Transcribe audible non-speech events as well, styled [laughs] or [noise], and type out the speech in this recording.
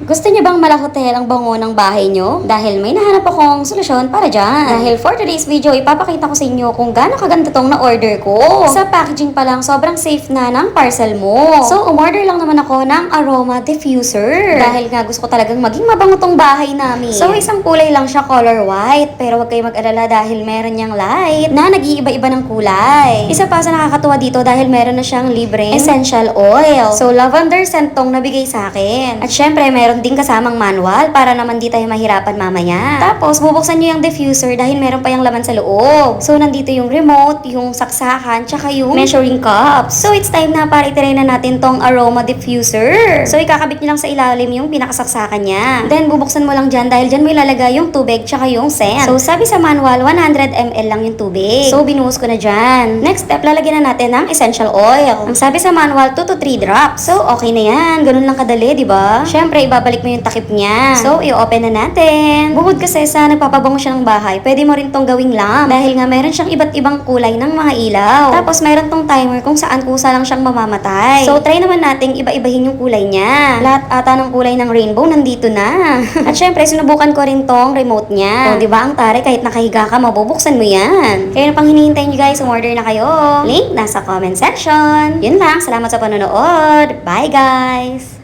Gusto niyo bang malahotel ang bango ng bahay niyo? Dahil may nahanap akong solusyon para dyan. Dahil for today's video, ipapakita ko sa inyo kung gaano kaganda tong na-order ko. Sa packaging pa lang, sobrang safe na ng parcel mo. So, umorder lang naman ako ng aroma diffuser. Dahil nga gusto ko talagang maging mabango tong bahay namin. So, isang kulay lang siya color white. Pero wag kayo mag-alala dahil meron niyang light na nag-iiba-iba ng kulay. Isa pa sa nakakatuwa dito dahil meron na siyang libreng essential oil. So, lavender scent tong nabigay sa akin. At syempre, meron din kasamang manual para naman di tayo mahirapan mamaya. Tapos, bubuksan niyo yung diffuser dahil meron pa yung laman sa loob. So, nandito yung remote, yung saksakan, tsaka yung measuring cups. So, it's time na para itry na natin tong aroma diffuser. So, ikakabit niyo lang sa ilalim yung pinakasaksakan niya. Then, bubuksan mo lang dyan dahil dyan may lalagay yung tubig tsaka yung scent. So, sabi sa manual, 100 ml lang yung tubig. So, binuhos ko na dyan. Next step, lalagyan na natin ng essential oil. Ang sabi sa manual, 2 to 3 drops. So, okay na yan. Ganun lang kadali, di ba? Syempre, ibabalik mo yung takip niya. So, i-open na natin. Bukod kasi sa nagpapabango siya ng bahay, pwede mo rin tong gawing lamp. Dahil nga meron siyang iba't ibang kulay ng mga ilaw. Tapos, meron tong timer kung saan kusa lang siyang mamamatay. So, try naman nating iba-ibahin yung kulay niya. Lahat ata ng kulay ng rainbow nandito na. [laughs] At syempre, sinubukan ko rin tong remote niya. So, di ba ang tare, kahit nakahiga ka, mabubuksan mo yan. Kaya na pang hinihintay nyo guys, umorder na kayo. Link nasa comment section. Yun lang, salamat sa panonood. Bye guys!